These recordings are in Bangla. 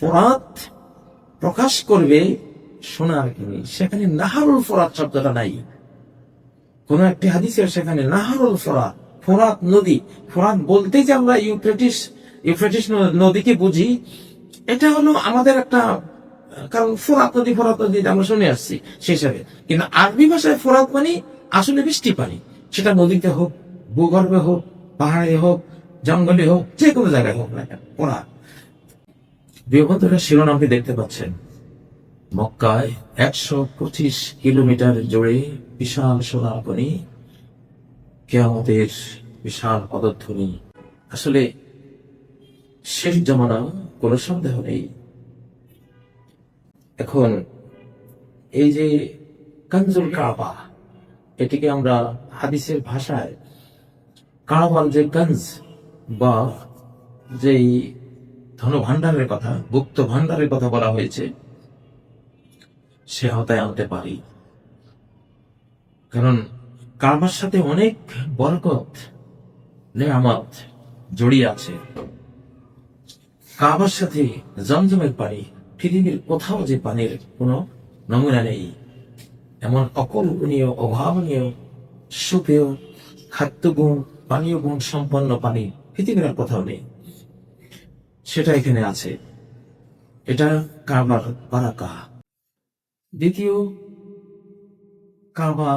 ফোরাত প্রকাশ করবে সোনার খনি সেখানে নাহারুল ফোরাত শব্দটা নাই। কোন একটি হাদিসের সেখানে নাহারুল ফোরাত ফোরাত নদী। ফোরাত বলতে যে আমরা ইউফ্রেটিস ইউফ্রেটিস নদীকে বুঝি, এটা হলো আমাদের একটা, কারণ ফোরাত নদী ফোরাত নদী আমরা শুনে আসছি সেই হিসাবে। কিন্তু আরবি ভাষায় ফোরাত মানে আসলে বৃষ্টি পানি। সেটা নদীতে হোক, ভূগর্ভে হোক, পাহাড়ে হোক, জঙ্গলে হোক, যে কোনো জায়গায় হোক না কেন, ফোরাত। বৃহত্তর শিরোনামটি দেখতে পাচ্ছেন। মক্কায় একশো পঁচিশ কিলোমিটার জুড়ে বিশাল সোনারকণি কেয়ামতের বিশাল পদধ্বনি। আসলে শেষ জমানা কোনো সন্দেহ নেই। এখন এই যে কানজুল কাবা, এটিকে আমরা হাদিসের ভাষায় কারবাল যে গঞ্জ বা যেই ধন ভান্ডারের কথা গুপ্ত ভান্ডারের কথা বলা হয়েছে, সে আওতায় আনতে পারি। কারণ কারবার সাথে অনেক বরকত, নেয়ামত জড়িয়ে আছে। কাবার সাথে জমজমের পানি, পৃথিবীর কোথাও যে পানির কোনো নমুনা নেই, এমন অকল্পনীয়, অভাবনীয়, সুপেয়, খাদ্যগুণ, পানীয় গুণ সম্পন্ন পানি পৃথিবীর কোথাও নেই। সেটা এখানে আছে। এটা কাবার বারাকা দ্বিতীয়, কাবা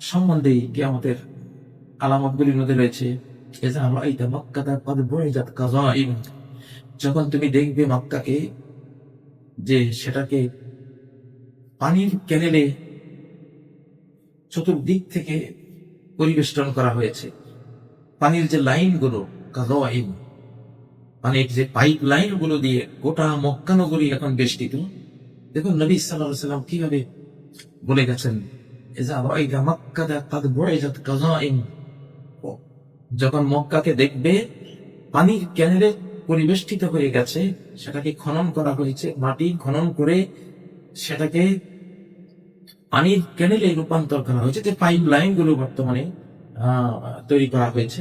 সম্বন্ধেই কি আমাদের আলামতগুলির মধ্যে রয়েছে যখন তুমি দেখবে মক্কাকে, যে সেটাকে পানির ক্যানেলে চতুর্দিক থেকে পরিবেষ্টন করা হয়েছে। পানির যে লাইনগুলো, কাযাইম পানির যে পাইপ লাইনগুলো দিয়ে গোটা মক্কানগরী এখন বেষ্টিত, দেখুন নবী আলাইহি সাল্লাম কীভাবে বলে গেছেন যখন মক্কাকে দেখবে, পানির ক্যানেলে পরিবেষ্টিত হয়ে গেছে, সেটাকে খনন করা হয়েছে, মাটি খনন করে সেটাকে পানির ক্যানেলে রূপান্তর করা হয়েছে, যে পাইপ লাইনগুলো বর্তমানে তৈরি করা হয়েছে,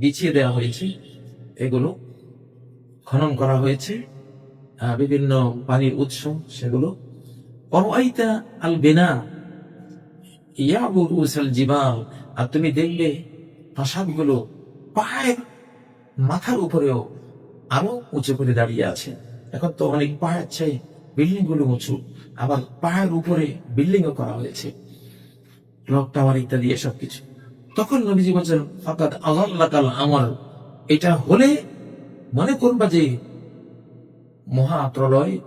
বিছিয়ে দেওয়া হয়েছে, এগুলো খনন করা হয়েছে বিভিন্ন পানির উৎস সেগুলো। অরাইতা আল বেনা ইয়াবু উসাল জিবাল, আর তুমি দেখবে প্রাসাদগুলো পাহাড়ের মাথার উপরেও আরও উঁচু করে দাঁড়িয়ে আছে। এখন তো অনেক পাহাড় চাই বিল্ডিংগুলো উঁচু, আবার পাহাড়ের উপরে বিল্ডিং ও করা হয়েছে। ক্লক টাওয়ার ইত্যাদি এসব কিছু। তখন নবীজি বলছেন, ফাকাদ আল্লাহ আমার। এটা হলে মনে করবা যে মহা প্রলয়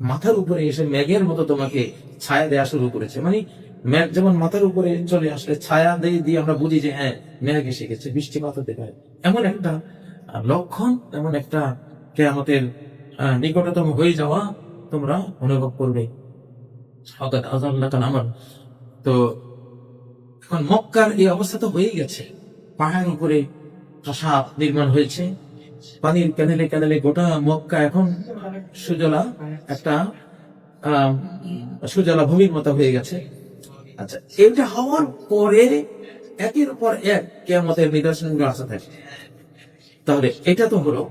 মাথার উপরে এসে মেঘের মতো তোমাকে ছায়া দেওয়া শুরু করেছে। মানে মেঘ যেমন মাথার উপরে চলে আসলে ছায়া দিয়ে দিয়ে আমরা বুঝি যে হ্যাঁ মেঘ এসে গেছে বৃষ্টিপাত হতে পারে। এমন একটা লক্ষণ, এমন একটা কেয়ামতের নিকটতম হয়ে যাওয়া তোমরা অনুভব করবে। হঠাৎ আমার। তো এখন মক্কার এই অবস্থা তো হয়ে গেছে। পাহাড়ের উপরে প্রাসাদ নির্মাণ হয়েছে। পানির ক্যানেলে ক্যানেলে গোটা মক্কা এখন সুজলা, একটা সুজলা ভূমির মতো হয়ে গেছে। আচ্ছা এটা হওয়ার পরে একের পর এক আসতে থাকে। তাহলে এটা তো হলো,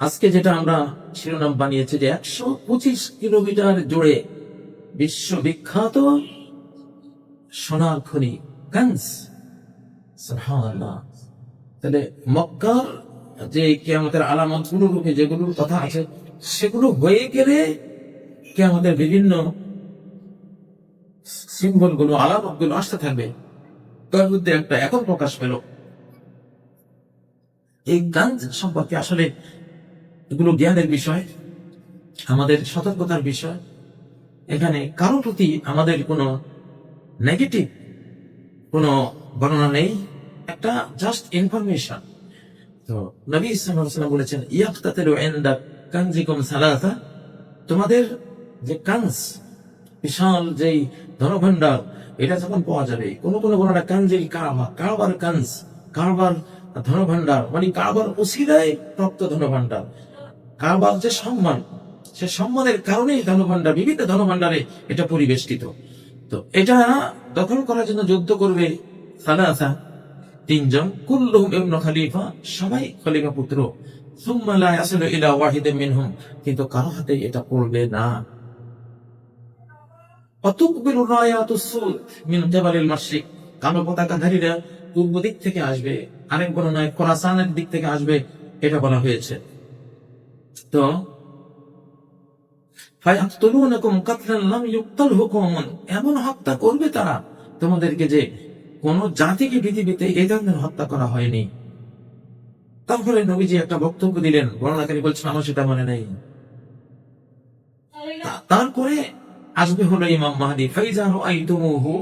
আজকে যেটা আমরা শিরোনাম বানিয়েছি যে একশো পঁচিশ কিলোমিটার জুড়ে বিশ্ববিখ্যাত সোনার খনি সুবহানাল্লাহ। তাহলে মক্কার যে কেয়ামতের আলামতগুলো রূপে যেগুলো কথা আছে, সেগুলো হয়ে গেলে কেয়ামতের বিভিন্ন সিম্বলগুলো, আলামতগুলো আসতে থাকবে। তার মধ্যে একটা এখন প্রকাশ পেল। এই গান সম্পর্কে আসলে এগুলো জ্ঞানের বিষয়, আমাদের সতর্কতার বিষয়। এখানে কারও প্রতি আমাদের কোনো নেগেটিভ কোনো বর্ণনা নেই। একটা জাস্ট ইনফরমেশন তো নবী ইসলাম বলেছেন ইয়াক্তাতের এন্ডা কানজিকুম সালাসা। তোমাদের যে কানস, বিশাল যেই ধনভাণ্ডার, এটা যখন পাওয়া যাবে, কোন কোন বর্ণনা কানজিল কারবা কারবার কানস কারবার ধনভাণ্ডার মানে কারবার উসিলায় প্রাপ্ত ধনভাণ্ডার। কারবার যে সম্মান, সে সম্মানের কারণেই ধনভাণ্ডার বিভিন্ন ধনভাণ্ডারে এটা পরিবেষ্টিত। তো এটা দখল করার জন্য যুদ্ধ করবে সালাসা। তিনজন কুল্লুম ইবনু খলিফা, সবাই খলিফা পুত্র। সুম্মা লা ইয়াসিলু ইলা মিনহুম। কিন্তু কারও হাতে এটা পড়বে না। মিন জাবালিল মাশরিক। কালো পতাকাধারীরা পূর্ব দিক থেকে আসবে, আরেক দিক থেকে আসবে, এটা বলা হয়েছে। তো এমন হত্যা করবে তারা। তোমাদেরকে যে কোন জাতিকে পৃথিবীতে এই ধরনের হত্যা করা হয়নি। তারপরে নবীজি একটা বক্তব্য দিলেন, বর্ণনাকারী বলছেন, আমার সেটা মনে নেই। তারপরে আসবে হলো ইমাম মাহদি, ফাইজা রাআইতুমুহু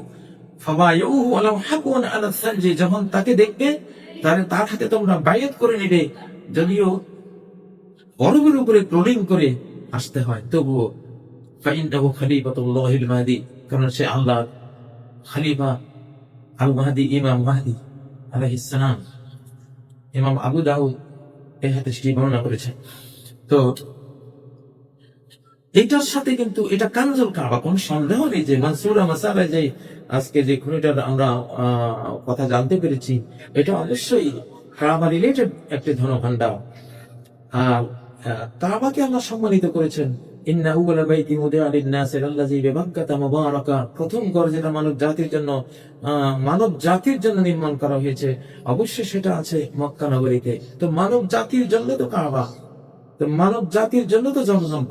ফাবায়ুহু ওয়ালাউ হাকুন আলা সালজি যখন তাকে দেখবে, তাহলে তার হাতে তোমরা বায়াত করে নেবে, যদিও বরফের উপরে করে আসতে হয়। তবুও মাহদি কারণ সে আল্লাহ খলিফা। আল মাহদি ইমাম মাহদি আলাইহিস সালাম। ইমাম আবু দাউদ হাতে সেটি বর্ণনা করেছে তো এটার সাথে কিন্তু এটা কানজুল কাবা, কোন সন্দেহ নেই যে মানসুরা মাসালা যে আজকে যে খুনিটার আমরা কথা জানতে পেরেছি, এটা অবশ্যই কাবা রিলেটেড একটি ধনভাণ্ডার আর কাবাকে আল্লাহ সম্মানিত করেছেন। প্রথম ঘর যেটা মানব জাতির জন্য মানব জাতির জন্য নির্মাণ করা হয়েছে, অবশ্যই সেটা আছে মক্কা নগরীতে। তো মানব জাতির জন্য তো তো মানব জাতির জন্য তো জমজম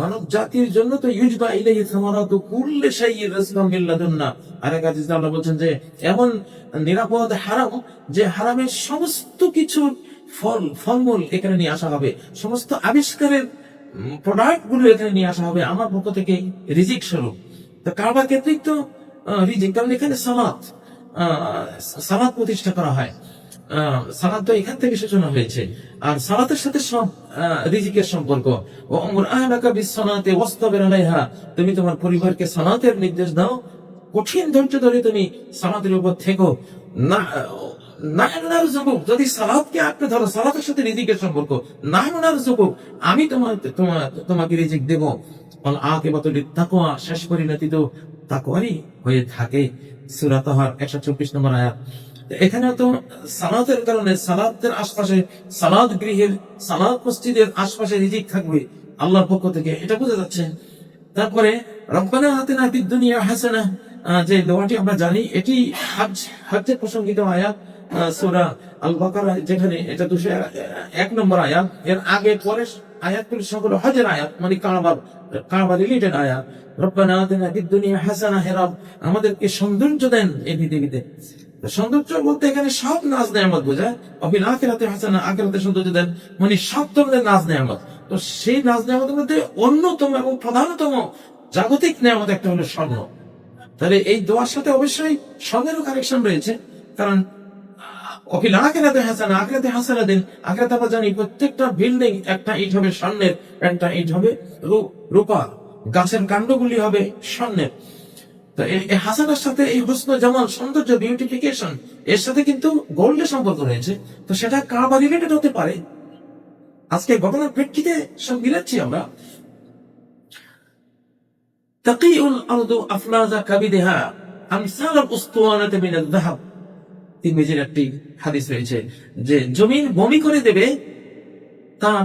মানব জাতির জন্য তো ইউজবা সামারাতু রিজকাম মিন লাদুন্না। আরেক হাদিসে আল্লাহ বলছেন যে, এমন নিরাপদ হারাম, যে হারামের সমস্ত কিছু ফল, ফলমূল এখানে নিয়ে আসা হবে। সমস্ত আবিষ্কারের প্রোডাক্টগুলো এখানে নিয়ে আসা হবে আমার পক্ষ থেকে রিজিক স্বরূপ। তো কারবার ক্ষেত্রেই তো রিজিক, কারণ এখানে সালাত সালাত প্রতিষ্ঠা করা হয়। সালাত তো এখান থেকে সূচনা হয়েছে। আর সালাতের সাথে সব রিজিকের সম্পর্ক। ও অমর আহলাকা বিশ্বনাতে ওয়াস্তাবির আলাইহা, তুমি তোমার পরিবারকে সালাতের নির্দেশ দাও। কঠিন ধৈর্য ধরে তুমি সালাতের উপর থেকো। না যদি সালাদকে ধরো সাথে রিজিকের সম্পর্ক জবুক আমি তোমার তোমার, তোমাকে রিজিক তাকওয়া শেষ পরিণতি তো তাকওয়ারই হয়ে থাকে। তাহার 124 নম্বর আয়াত। এখানে তো সালাতের কারণে সালাতের আশপাশে সালাদ গৃহের, সালাদ মসজিদের আশপাশে রিজিক থাকবে। আল্লাহর পক্ষ থেকে এটা বোঝা যাচ্ছে। তারপরে, রব্বানা আতিনা ফিদ দুনিয়া হাসানা যে দোয়াটি আমরা জানি, এটি হজ হজ্জের প্রসঙ্গিত আয়াত। সূরা আল যেখানে এটা এক নম্বর আয়াত। এর আগে পরে আয়াতগুলি সকল হজের আয়াত মানে রিলেটেড আয়াত। রব্বানা হাসানা হে রব, আমাদেরকে সৌন্দর্য দেন এই পৃথিবীতে। সৌন্দর্য বলতে এখানে সব নাচ নেয়ামত বোঝায়। অফিল আখেরাতে হাসানা, আখেরাতে সৌন্দর্য দেন মানে সব ধরনের নাচ নেয়ামত। তো সেই নাচ নেয়ামতের মধ্যে অন্যতম এবং প্রধানতম জাগতিক নেয়ামত একটা হলো স্বর্ণ। তাহলে এই দোয়ার সাথে অবশ্যই স্বর্ণেরও কানেকশন রয়েছে। কারণ অফিল আখেরাতে হাসানা আখেরাতে হাসানা দিন আখেরাতে আমরা জানি প্রত্যেকটা বিল্ডিং একটা ইট হবে স্বর্ণের, একটা ইট হবে রূপা গাছের কাণ্ডগুলি হবে স্বর্ণের। তো এই হাসানের সাথে এই হোসন জামাল সৌন্দর্য বিউটিফিকেশন এর সাথে কিন্তু গোল্ডের সম্পর্ক রয়েছে। তো সেটা কারবার রিলেটেড হতে পারে? আজকে ঘটনার প্রেক্ষিতে সব মিলাচ্ছি আমরা। তাকিউল আরদু আফলাজা কাবিদেহা, আমসাল উস্তুয়ানাতে মিনাল যাহাব তিরমিজির একটি হাদিস রয়েছে যে জমিন বমি করে দেবে তার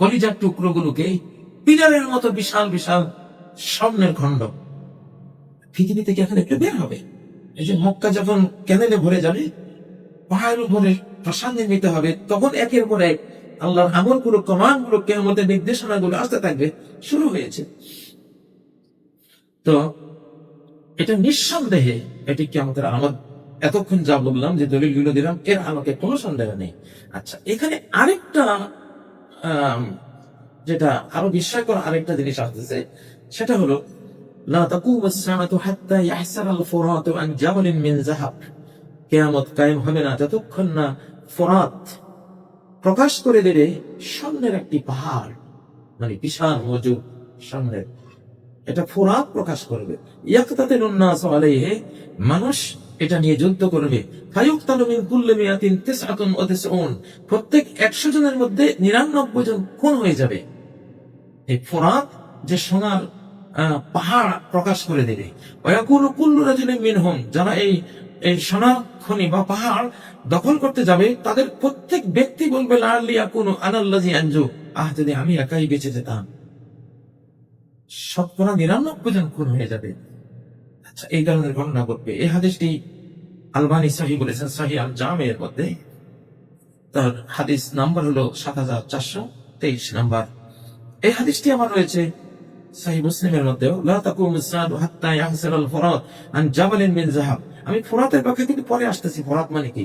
কলিজার টুকরোগুলোকে পিলারের মতো বিশাল বিশাল স্বর্ণের খণ্ড। পৃথিবী থেকে এখন একটু বের হবে? এই যে মক্কা যখন ক্যানেলে ভরে যাবে, পাহাড়ের উপরে প্রাসাদ নির্মিত হবে, তখন একের পর এক আল্লাহর আমলগুলো, কমানগুলো কেমতের নির্দেশনাগুলো আসতে থাকবে, শুরু হয়েছে। তো এটা নিঃসন্দেহে এটি কি আমাদের এতক্ষণ যা বললাম যে দলিলগুলো দিলাম, এর আলোকে কোনো সন্দেহ নেই। আচ্ছা এখানে আরেকটা যেটা আরও বিস্ময়কর আরেকটা জিনিস আসতেছে, সেটা হলো, লা তাকুম আস-সামাতু হাত্তা আল-ফুরাত আন মিন যাহাব। কিয়ামত কায়েম হবে না যতক্ষণ না ফোরাত প্রকাশ করে দেবে সামনের একটি পাহাড় মানে বিশাল মজু সামনের। এটা ফোরাত প্রকাশ করবে। ইয়াক তাতে নুন্নাস মানুষ এটা নিয়ে যুদ্ধ করবে। প্রত্যেক 100 জনের মধ্যে 99 জন খুন হয়ে যাবে। এই ফোরাত যে সোনার পাহাড় প্রকাশ করে দেবে। মিনহুম, যারা এই এই সোনা খনি বা পাহাড় দখল করতে যাবে, তাদের প্রত্যেক ব্যক্তি বলবে লালিয়া কোনো আনাল্লাজি আঞ্জু আহ, যদি আমি একাই বেঁচে যেতাম। শতকরা নিরানব্বই জন খুন হয়ে যাবে। এই ধরনের ঘটনা ঘটবে। এই হাদিসটি আলবানি সাহি বলেছেন, সাহি আল জামের মধ্যে। তার হাদিস নাম্বার হলো সাত হাজার চারশো তেইশ নাম্বার। এই হাদিসটি আমার রয়েছে সাহি মুসলিমের মধ্যেও। লা সাদ হাত্তা ইয়াহসাল আল ফরাদ আন জাবালিন মিন যাহাব আমি ফুরাতের পক্ষে কিন্তু পরে আসতেছি। ফুরাত মানে কি?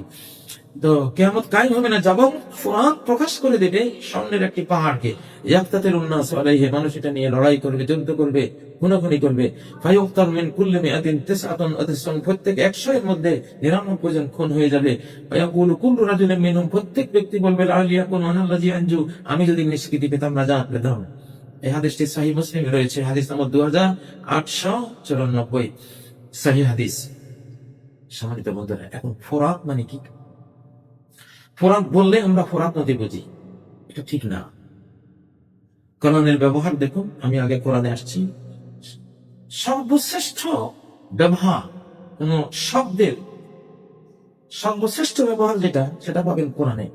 তো কেমন কায়েম হবে না যাব ফুরাত প্রকাশ করে দেবে স্বর্ণের একটি পাহাড়কে। ইয়াক্তাতের উন্নাস আলাইহি, মানুষ এটা নিয়ে লড়াই করবে, যুদ্ধ করবে, খুনাখুনি করবে। ফায়ুক্তার মিন কুল্লি মিআতিন তিসআতুন আতিসুন প্রত্যেক 100 এর মধ্যে 99 জন খুন হয়ে যাবে। ফায়াকুলু কুল্লু রাজুলিন মিনহুম, প্রত্যেক ব্যক্তি বলবে আলিয়া কুন আনাল্লাজি আনজু আমি যদি নিষ্কৃতি পেতাম, রাজা পেতাম এই হাদিসটি সাহি মুসলিমে রয়েছে, হাদিস নম্বর দু হাজার আটশো চুরানব্বই। সাহি হাদিস। সম্মানিত বন্ধুরা, এখন ফোরাত মানে কি? ফোরাত বললে আমরা ফোরাত নদী বুঝি। এটা ঠিক না। কোরআনের ব্যবহার দেখুন, আমি আগে কোরআনে আসছি। সর্বশ্রেষ্ঠ ব্যবহার, কোন শব্দের সর্বশ্রেষ্ঠ ব্যবহার যেটা, সেটা পাবেন কোরআনে।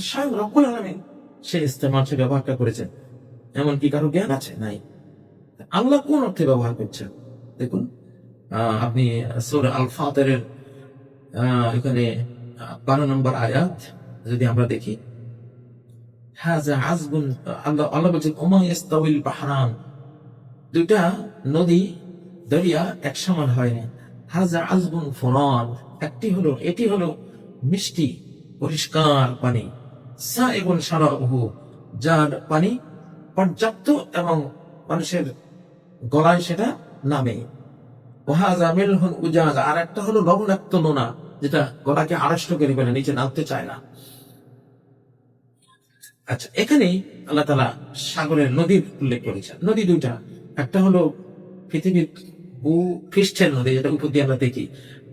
স্বয়ং রব্বুল আলামিন সে ইস্তেমাল, সে ব্যবহারটা করেছেন। এমনকি কারও জ্ঞান আছে? নাই। আল্লাহ কোন অর্থে ব্যবহার করছেন? দেখুন আপনি সুর আল ফাতের এখানে বারো নম্বর আয়াত যদি আমরা দেখি। হাজা আজগুন আল্লাহ আল্লাহ বলছেন, ওমা ইস্তাউল বাহরান দুইটা নদী, দরিয়া এক সমান হয় না। হাজা আজগুন ফরান একটি হলো, এটি হলো মিষ্টি, পরিষ্কার পানি। সা এবং সারা যার পানি পর্যাপ্ত এবং মানুষের গলায় সেটা নামে। মিলহুন উজাজ আর একটা হলো লবণাক্ত নোনা, যেটা গলাকে আড়ষ্ট করে ফেলে, নিচে নামতে চায় না। আচ্ছা এখানে আল্লাহ তালা সাগরের নদীর উল্লেখ করেছেন। নদী দুইটা, একটা হলো পৃথিবীর ভূ পৃষ্ঠের নদী, যেটা উপর দিয়ে আমরা দেখি।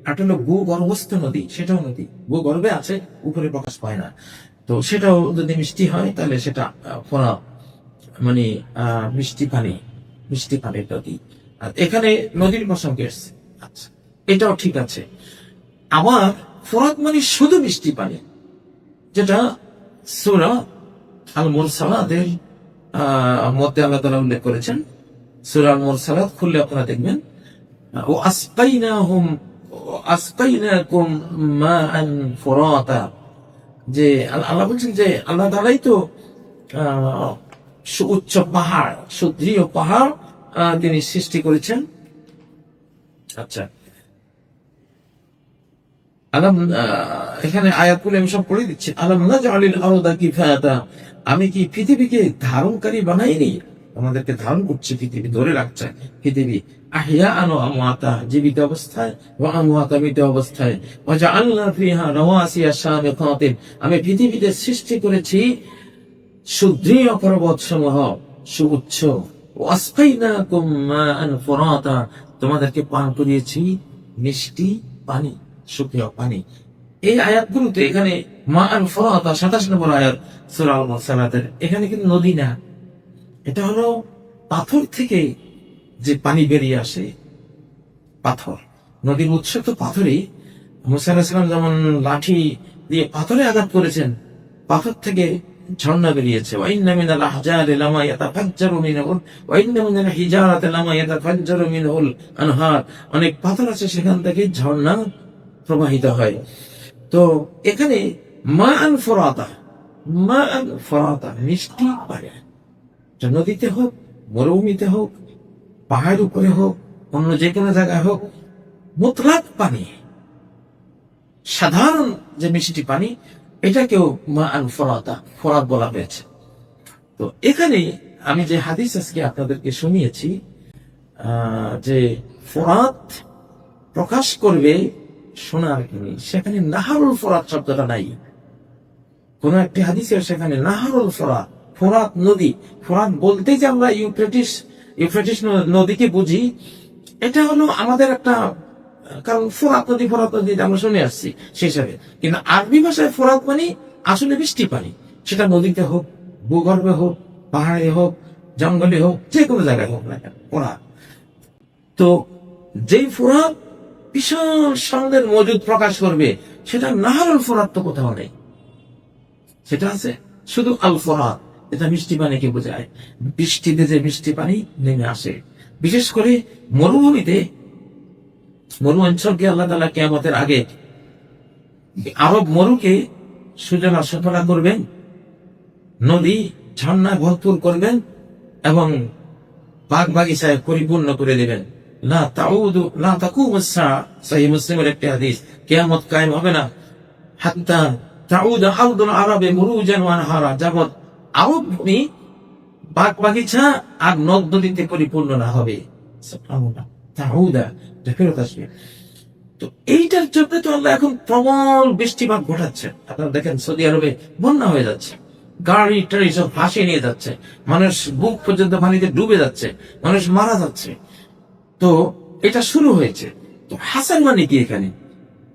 একটা হলো ভূগর্ভস্থ নদী, সেটাও নদী। ভূগর্ভে আছে, উপরে প্রকাশ পায় না। তো সেটাও যদি মিষ্টি হয়, তাহলে সেটা ফোনা মানে মিষ্টি পানি, মিষ্টি পানির নদী। আর এখানে নদীর প্রসঙ্গে এসছে? আচ্ছা এটাও ঠিক আছে। আবার ফোরাত মানে শুধু মিষ্টি পানি যেটা সুরা আল মুরসালাদের মধ্যে আল্লাহ তালা উল্লেখ করেছেন। সুরা আল মুরসালাত খুললে আপনারা দেখবেন ও আসকাইনা হুম আসকাইনা কুম মা আন ফোরাতা। যে আল- আল্লাহ বলছেন যে আল্লাহ তালাই তো আহ, সুউচ্চ পাহাড় সুদৃঢ় পাহাড় তিনি সৃষ্টি করেছেন। আচ্ছা। এখানে আমি সব দিচ্ছি। না জালিল আরদা কিফায়াতা আমি কি পৃথিবীকে ধারণকারী বানাইনি? আমাদেরকে ধারণ করছে পৃথিবী, ধরে রাখছে পৃথিবী। আহিয়া আনো আমাতা জীবিত অবস্থায়। আমাতা মৃত অবস্থায়। যা আল্লাহ ফিহা রওয়াসিয়া আমি পৃথিবীতে সৃষ্টি করেছি সুদৃঢ় পর্বত সমূহ সুউচ্চ তোমাদেরকে পান করিয়েছি মিষ্টি পানি সুপ্রিয় পানি। এই আয়াতগুলোতে এখানে মা আন ফুরাতা, সাতাশ নম্বর আয়াত, সূরা আল মুরসালাতের এখানে কিন্তু নদী না। এটা হলো পাথর থেকে যে পানি বেরিয়ে আসে, পাথর। নদীর উৎস তো পাথরই। মুসা যেমন লাঠি দিয়ে পাথরে আঘাত করেছেন, পাথর থেকে ঝর্ণা বেরিয়েছে। আনহার। অনেক পাথর আছে সেখান থেকে ঝর্ণা প্রবাহিত হয়। তো এখানে মা আন ফরাতা মা আন ফরাতা মিষ্টি এটা নদীতে হোক, মরুভূমিতে হোক, পাহাড়ের উপরে হোক, অন্য যে কোনো জায়গায় হোক, মুতলাক পানি। সাধারণ যে মিষ্টি পানি এটাকেও মা আন ফরাতা ফরাত বলা হয়েছে। তো এখানে আমি যে হাদিস আজকে আপনাদেরকে শুনিয়েছি যে ফরাত প্রকাশ করবে সোনার কিনি সেখানে নাহারুল ফরাত শব্দটা নাই। কোন একটি হাদিসের সেখানে নাহারুল ফরাত ফোরাত নদী ফোরাত বলতে যে আমরা ইউফ্রেটিস ইউফ্রেটিস নদীকে বুঝি, এটা হলো আমাদের একটা কারণ ফোরাত নদী ফোরাত নদী আমরা শুনে আসছি, সেই হিসাবে। কিন্তু আরবি ভাষায় ফোরাত মানে আসলে বৃষ্টি পানি। সেটা নদীতে হোক, ভূগর্ভে হোক, পাহাড়ে হোক, জঙ্গলে হোক, যে কোনো জায়গায় হোক না ফোরাত। তো যেই ফোরাত বিশাল সন্দের মজুদ প্রকাশ করবে, সেটা নাহারুল ফোরাত তো কোথাও নেই। সেটা আছে, শুধু আল ফোরাত, এটা মিষ্টি পানিকে বোঝায়। বৃষ্টিতে যে মিষ্টি পানি নেমে আসে, বিশেষ করে মরুভূমিতে মরু অঞ্চলকে আল্লাহ তালা কেয়ামতের আগে আরব মরুকে সুজলা সফলা করবেন, নদী, ঝর্ণা ভরপুর করবেন এবং বাগ বাগিচায় পরিপূর্ণ করে দেবেন। লা তাকুমুস সাআ, সহিহ মুসলিমের একটি কিয়ামত কায়েম হবে না। হাত্তা তাউদ আরবে মুরুজান ওয়া আনহারা যাবত আরব ভূমি বাগ বাগিচা আর নদ নদীতে পরিপূর্ণ না হবে। এটা ফেরত আসবে। তো এইটার জন্য তো আল্লাহ এখন প্রবল বৃষ্টিপাত ঘটাচ্ছে। আপনারা দেখেন সৌদি আরবে বন্যা হয়ে যাচ্ছে। গাড়ি টাড়ি সব ভাসিয়ে নিয়ে যাচ্ছে। মানুষ বুক পর্যন্ত পানিতে ডুবে যাচ্ছে। মানুষ মারা যাচ্ছে। তো এটা শুরু হয়েছে। তো হাসান মানে কি এখানে?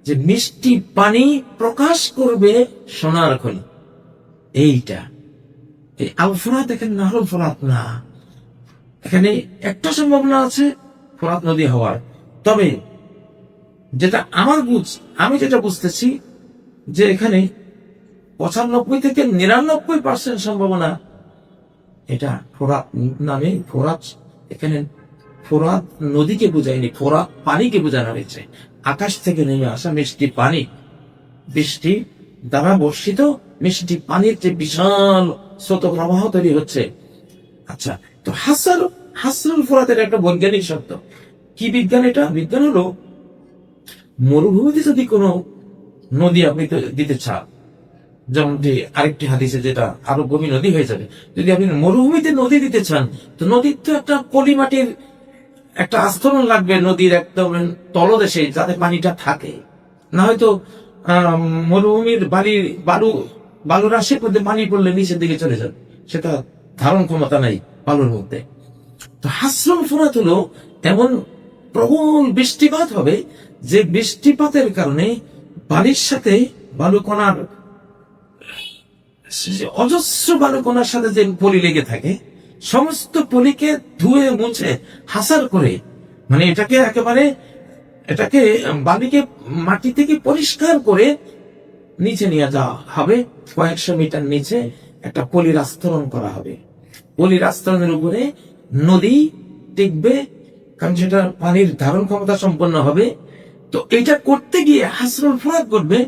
যে মিষ্টি পানি প্রকাশ করবে সোনার খনি। এইটা। এই আল ফোরাত এখানে নাহরুল ফোরাত না। এখানে একটা সম্ভাবনা আছে, ফোরাত নদী হওয়ার। তবে যেটা আমার বুঝ, আমি যেটা বুঝতেছি যে এখানে পঁচানব্বই থেকে নিরানব্বই পার্সেন্ট সম্ভাবনা এটা ফোরাত নামে, ফোরাত এখানে ফোরাত নদীকে বোঝায়নি ফোরাত পানিকে বোঝানো হয়েছে। আকাশ থেকে নেমে আসা মিষ্টি পানি, বৃষ্টি দ্বারা বর্ষিত মিষ্টি পানির যে বিশাল স্রোত প্রবাহ তৈরি হচ্ছে। আচ্ছা তো হাসার হাসরুল ফোরাতের একটা বৈজ্ঞানিক শব্দ কি বিজ্ঞান এটা? বিজ্ঞান হলো মরুভূমিতে যদি কোনো নদী আপনি দিতে চান, যেমন যে আরেকটি হাদিসে যেটা আরও গভীর নদী হয়ে যাবে, যদি আপনি মরুভূমিতে নদী দিতে চান, তো নদীর তো একটা পলি মাটির একটা আস্তরণ লাগবে নদীর একদম তলদেশে, যাতে পানিটা থাকে। না হয়তো মরুভূমির বালি, বালু বালু রাশির মধ্যে পানি পড়লে নিচের দিকে চলে যাবে। সেটা ধারণ ক্ষমতা নাই বালুর মধ্যে। তো হাসরুল ফোরাত হলো এমন প্রবল বৃষ্টিপাত হবে, যে বৃষ্টিপাতের কারণে বালির সাথে বালুকণার অজস্র বালুকণার সাথে যে পলি লেগে থাকে, সমস্ত পলিকে ধুয়ে মুছে হাসার করে মানে এটাকে একেবারে, এটাকে বালিকে মাটি থেকে পরিষ্কার করে নিচে নিয়ে যাওয়া হবে। কয়েকশো মিটার নিচে একটা পলির আস্তরণ করা হবে। পলির আস্তরণের উপরে নদী টিকবে কারণ সেটা পানির ধারণ ক্ষমতা সম্পন্ন হবে। তো এটা করতে গিয়ে হাসরুল ফোরাত করবে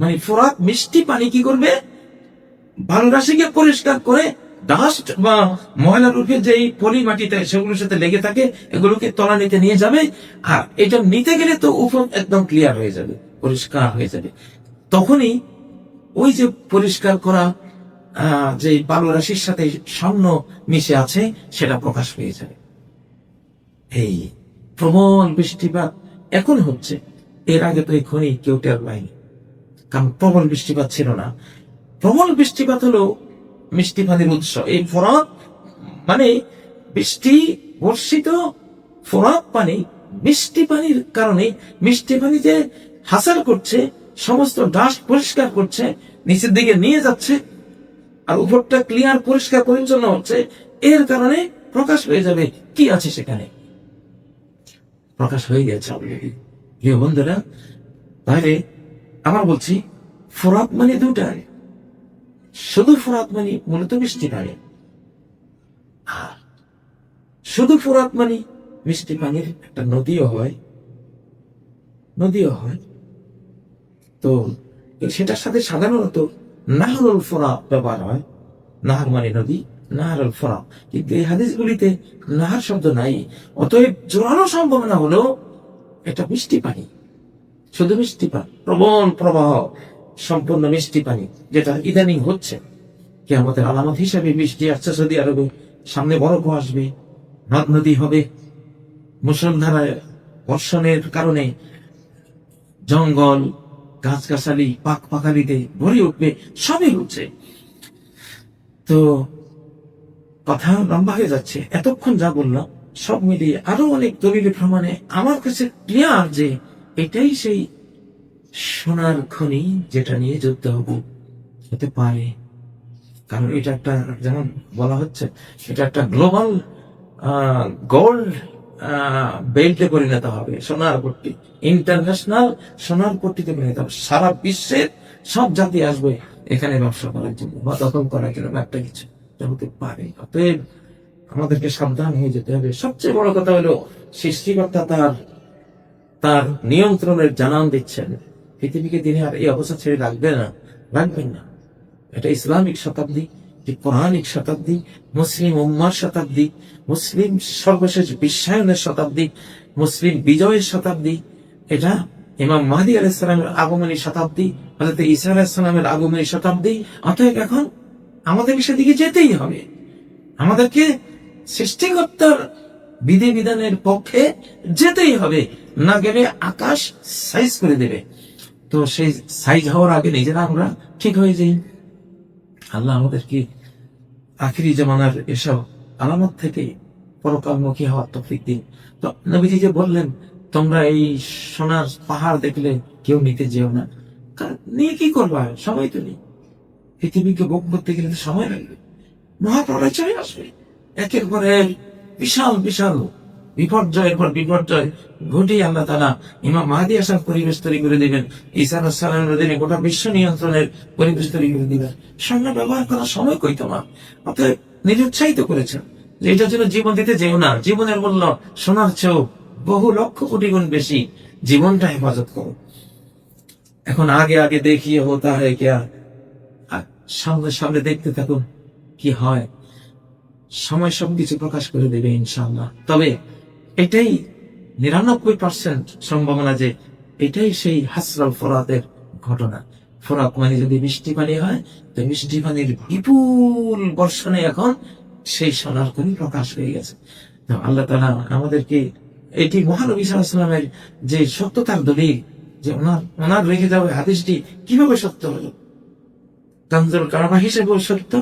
মানে ফোরাত মিষ্টি পানি কি করবে? ভালোরাশিকে পরিষ্কার করে ডাস্ট বা ময়লা রূপে যেই পলি মাটিতে সেগুলোর সাথে লেগে থাকে, এগুলোকে তলানিতে নিয়ে যাবে। আর এটা নিতে গেলে তো উপর একদম ক্লিয়ার হয়ে যাবে, পরিষ্কার হয়ে যাবে। তখনই ওই যে পরিষ্কার করা যে বালু রাশির সাথে স্বর্ণ মিশে আছে, সেটা প্রকাশ পেয়ে যাবে। এই প্রবল বৃষ্টিপাত এখন হচ্ছে। এর আগে তো এই খনি কেউ টের পায়নি। কারণ প্রবল বৃষ্টিপাত ছিল না। প্রবল বৃষ্টিপাত হলো মিষ্টি পানির উৎস। এই ফোরাত মানে বৃষ্টি বর্ষিত ফোরাত পানি মিষ্টি পানির কারণে মিষ্টি পানি যে হাসার করছে, সমস্ত ডাস্ট পরিষ্কার করছে, নিচের দিকে নিয়ে যাচ্ছে, আর উপরটা ক্লিয়ার পরিষ্কার, পরিচ্ছন্ন হচ্ছে, এর কারণে প্রকাশ হয়ে যাবে কি আছে সেখানে। প্রকাশ হয়ে গেছে। অলরেডি প্রিয় বন্ধুরা তাহলে আবার বলছি, ফোরাত মানে দুটাই। শুধু ফোরাত মানে মূলত মিষ্টি পানি। আর শুধু ফোরাত মানে মিষ্টি পানির একটা নদীও হয়। নদীও হয়। তো সেটার সাথে সাধারণত নাহরুল ফোরা ব্যবহার হয়। নাহার মানে নদী। নাহারুল ফোরা কিন্তু এই হাদিসগুলিতে নাহার শব্দ নাই, অতএব জোরালো সম্ভাবনা হলো এটা মিষ্টি পানি। শুধু মিষ্টি পানি, প্রবল প্রবাহ, সম্পূর্ণ মিষ্টি পানি, যেটা ইদানিং হচ্ছে। কে আমাদের আলামত হিসাবে বৃষ্টি আসছে সৌদি আরবে, সামনে বরফ আসবে, নদ নদী হবে মুসলধারায় বর্ষণের কারণে জঙ্গল, গাছগাছালি, পাক পাখালিতে ভরে উঠবে, সবই হচ্ছে। তো কথা লম্বা হয়ে যাচ্ছে। এতক্ষণ যা বললাম, সব মিলিয়ে আরও অনেক দলিলের প্রমাণে আমার কাছে ক্লিয়ার যে এটাই সেই সোনার খনি যেটা নিয়ে যুদ্ধ হব। হতে পারে। কারণ এটা একটা যেমন বলা হচ্ছে, এটা একটা গ্লোবাল গোল্ড বেল্টে পরিণত হবে সোনার পট্টি। ইন্টারন্যাশনাল সোনার পট্টিতে পরিণত হবে। সারা বিশ্বের সব জাতি আসবে এখানে ব্যবসা করার জন্য বা দখল করার জন্য একটা কিছু। হতে পারে। অতএব আমাদেরকে সাবধান হয়ে যেতে হবে। সবচেয়ে বড় কথা হলো, সৃষ্টিকর্তা তার তার নিয়ন্ত্রণের জানান দিচ্ছেন। পৃথিবীকে তিনি আর এই অবস্থা ছেড়ে রাখবেন না রাখবেন না। এটা ইসলামিক শতাব্দী পৌরাণিক শতাব্দী, মুসলিম উম্মার শতাব্দী, মুসলিম সর্বশেষ বিশ্বায়নের শতাব্দী, মুসলিম বিজয়ের শতাব্দী। এটা ইমাম মাহদি আলাইসালামের আগমনী শতাব্দী হজরত ঈসা আলাইসালামের আগমনী শতাব্দী। অতএব এখন আমাদেরকে সেদিকে যেতেই হবে। আমাদেরকে সৃষ্টিকর্তার বিধি বিধানের পক্ষে যেতেই হবে। না গেলে আকাশ সাইজ করে দেবে। তো সেই সাইজ হওয়ার আগে নিজেরা আমরা ঠিক হয়ে যাই। আল্লাহ আমাদেরকে আখিরি জমানার এসব আলামত থেকে পরকালমুখী হওয়ার তফিক দিন। তো নবীজি যে বললেন, তোমরা এই সোনার পাহাড় দেখলে কেউ নিতে যেও না। নিয়ে কি করবা? সময় তো নেই। পৃথিবীকে ভোগ করতে গেলে সময় লাগবে। মহাপ্রলয় চলে আসবে। একের পর এক বিশাল বিশাল বিপর্যয়ের পর বিপর্যয় ঘটিয়ে আল্লাহ তালা ইমাম মাহাদি আসার পরিবেশ তৈরি করে দিবেন। ঈসা সালামের অধীনে গোটা বিশ্ব নিয়ন্ত্রণের পরিবেশ তৈরি করে দিবেন। সামনে ব্যবহার করার সময় কই তোমার? অতএব নিরুৎসাহিত করেছেন যে এটার জন্য জীবন দিতে যেও না। জীবনের মূল্য সোনার চেয়েও বহু লক্ষ কোটি গুণ বেশি। জীবনটা হেফাজত করো। এখন আগে আগে দেখিয়ে হতা হয় কে সামনে সামনে দেখতে থাকুন কি হয়। সময় সবকিছু প্রকাশ করে দেবে ইনশাআল্লাহ। তবে এটাই নিরানব্বই পার্সেন্ট সম্ভাবনা যে এটাই সেই হাসরাল ফরাতের ঘটনা। ফরাত মানে যদি বৃষ্টি পানি হয়, তো বৃষ্টি পানির বিপুল বর্ষণে এখন সেই সোনার খনি প্রকাশ হয়ে গেছে। তো আল্লাহ তালা আমাদেরকে এটি মহানবী সাল্লামের যে সত্যতার দলিল, যে ওনার ওনার রেখে যাওয়া হাদিসটি কীভাবে সত্য হলো কামজুল কারমা হিসেবেও সত্য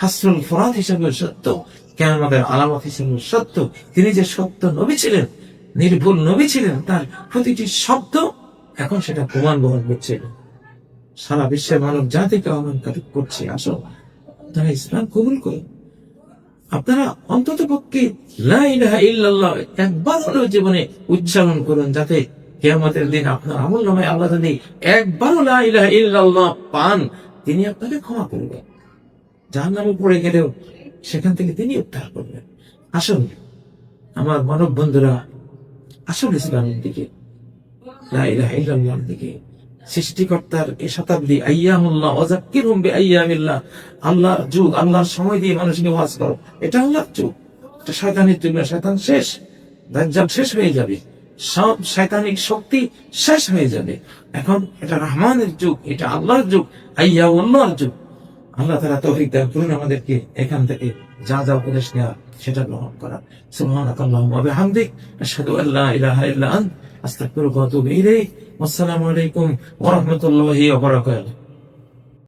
হাসরুল ফরাদ হিসেবেও সত্য কেন আলামত হিসেবেও সত্য। তিনি যে সত্য নবী ছিলেন, নির্ভুল নবী ছিলেন, তার প্রতিটি শব্দ এখন সেটা প্রমাণ বহন করছে। সারা বিশ্বের মানব জাতিকে আহ্বান করছে। আসো, তারা ইসলাম কবুল করুন আপনারা অন্তত পক্ষে একবার হলেও জীবনে উচ্চারণ করুন, যাতে কেয়ামতের দিন আপনার আমল নামে আল্লাহ যদি একবারও লা ইলাহা ইল্লাল্লাহ পান তিনি আপনাকে ক্ষমা করবেন। যার নামে পড়ে গেলেও সেখান থেকে তিনি উদ্ধার করবেন। আসুন, আমার মানব বন্ধুরা, আসুন ইসলামের দিকে দিকে। সৃষ্টিকর্তার এ শতাব্দী, আইয়ামুল্লাহ অজাক্কির হুম্বে আইয়ামিল্লাহ আল্লাহর যুগ, আল্লাহর সময় দিয়ে মানুষকে ওয়াজ করো। এটা আল্লাহর যুগ। এটা শয়তানের যুগ না, শয়তান শেষ। দাজ্জাল শেষ হয়ে যাবে। সব শয়তানিক শক্তি শেষ হয়ে যাবে। এখন এটা রহমানের যুগ, এটা আল্লাহর যুগ আইয়া উল্লাহর যুগ। আল্লাহ তারা তৌফিক দান করুন আমাদেরকে এখান থেকে যা যা উপদেশ নেওয়া সেটা গ্রহণ করা। সুবহানাক আল্লাহুম্মা বিহামদিক, আশহাদু আল্লা ইলাহা ইল্লা আন্ত, আস্তাগফিরুকা ওয়া আতুবু ইলাইক। আলাইকুম ওয়া রাহমাতুল্লাহি